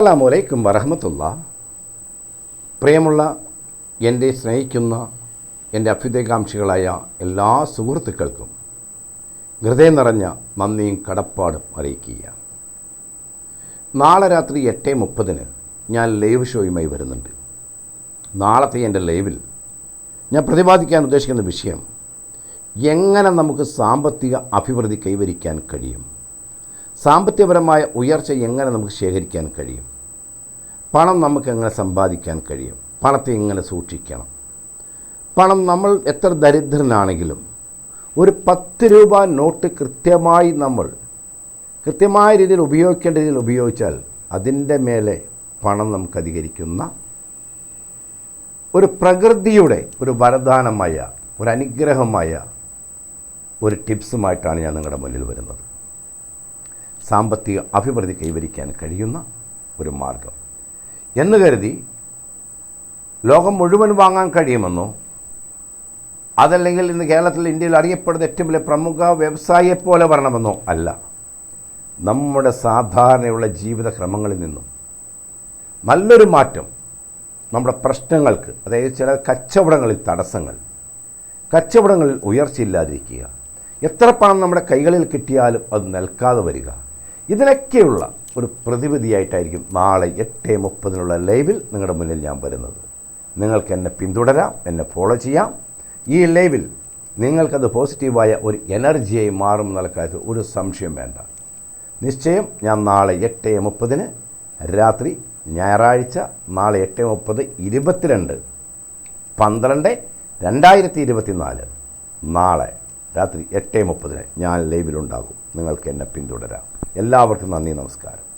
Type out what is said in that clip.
അസ്സാം വലൈക്കും വറഹമത്തുള്ള. പ്രിയമുള്ള എന്റെ സ്നേഹിക്കുന്ന എന്റെ അഭ്യുദയകാംക്ഷികളായ എല്ലാ സുഹൃത്തുക്കൾക്കും ഹൃദയം നിറഞ്ഞ നന്ദിയും കടപ്പാടും അറിയിക്കുകയാണ്. നാളെ രാത്രി എട്ട് മുപ്പതിന് ഞാൻ ലൈവ് ഷോയുമായി വരുന്നുണ്ട്. നാളത്തെ എന്റെ ലൈവിൽ ഞാൻ പ്രതിപാദിക്കാൻ ഉദ്ദേശിക്കുന്ന വിഷയം എങ്ങനെ നമുക്ക് സാമ്പത്തിക അഭിവൃദ്ധി കൈവരിക്കാൻ കഴിയും? സാമ്പത്തികപരമായ ഉയർച്ച എങ്ങനെ നമുക്ക് ശേഖരിക്കാൻ കഴിയും? പണം നമുക്ക് എങ്ങനെ സമ്പാദിക്കാൻ കഴിയും? പണത്തെ എങ്ങനെ സൂക്ഷിക്കണം? പണം നമ്മൾ എത്ര ദരിദ്രനാണെങ്കിലും ഒരു പത്ത് രൂപ നോട്ട് കൃത്യമായി നമ്മൾ കൃത്യമായ രീതിയിൽ ഉപയോഗിക്കേണ്ട രീതിയിൽ ഉപയോഗിച്ചാൽ അതിന്റെ മേലെ പണം നമുക്ക് അധികരിക്കുന്ന ഒരു പ്രകൃതിയുടെ ഒരു വരദാനമായ ഒരു അനുഗ്രഹമായ ഒരു ടിപ്സുമായിട്ടാണ് ഞാൻ നിങ്ങളുടെ മുന്നിൽ വരുന്നത്. സാമ്പത്തിക അഭിവൃദ്ധി കൈവരിക്കാൻ കഴിയുന്ന ഒരു മാർഗം എന്ന് കരുതി ലോകം മുഴുവൻ വാങ്ങാൻ കഴിയുമെന്നോ അതല്ലെങ്കിൽ ഇന്ന് കേരളത്തിൽ ഇന്ത്യയിൽ അറിയപ്പെടുന്ന ഏറ്റവും വലിയ പ്രമുഖ വ്യവസായിയെപ്പോലെ വരണമെന്നോ അല്ല. നമ്മുടെ സാധാരണയുള്ള ജീവിതക്രമങ്ങളിൽ നിന്നും നല്ലൊരു മാറ്റം നമ്മുടെ പ്രശ്നങ്ങൾക്ക് അതായത് ചില കച്ചവടങ്ങളിൽ തടസ്സങ്ങൾ കച്ചവടങ്ങളിൽ ഉയർച്ചയില്ലാതിരിക്കുക എത്ര പണം നമ്മുടെ കൈകളിൽ കിട്ടിയാലും അത് നിൽക്കാതെ വരിക ഇതിനൊക്കെയുള്ള ഒരു പ്രതിവിധിയായിട്ടായിരിക്കും നാളെ എട്ട് മുപ്പതിനുള്ള ലൈവിൽ നിങ്ങളുടെ മുന്നിൽ ഞാൻ വരുന്നത്. നിങ്ങൾക്ക് എന്നെ പിന്തുടരാം എന്നെ ഫോളോ ചെയ്യാം. ഈ ലൈവിൽ നിങ്ങൾക്കത് പോസിറ്റീവായ ഒരു എനർജിയായി മാറും എന്നുള്ള ഒരു സംശയം വേണ്ട. നിശ്ചയം ഞാൻ നാളെ എട്ട് മുപ്പതിന് രാത്രി ഞായറാഴ്ച നാളെ എട്ട് മുപ്പത് ഇരുപത്തിരണ്ട് പന്ത്രണ്ട് രണ്ടായിരത്തി ഇരുപത്തി നാല് നാളെ രാത്രി എട്ട് മുപ്പതിന് ഞാൻ ലൈവിലുണ്ടാകും. നിങ്ങൾക്ക് എന്നെ പിന്തുടരാം. എല്ലാവർക്കും നന്ദി നമസ്കാരം.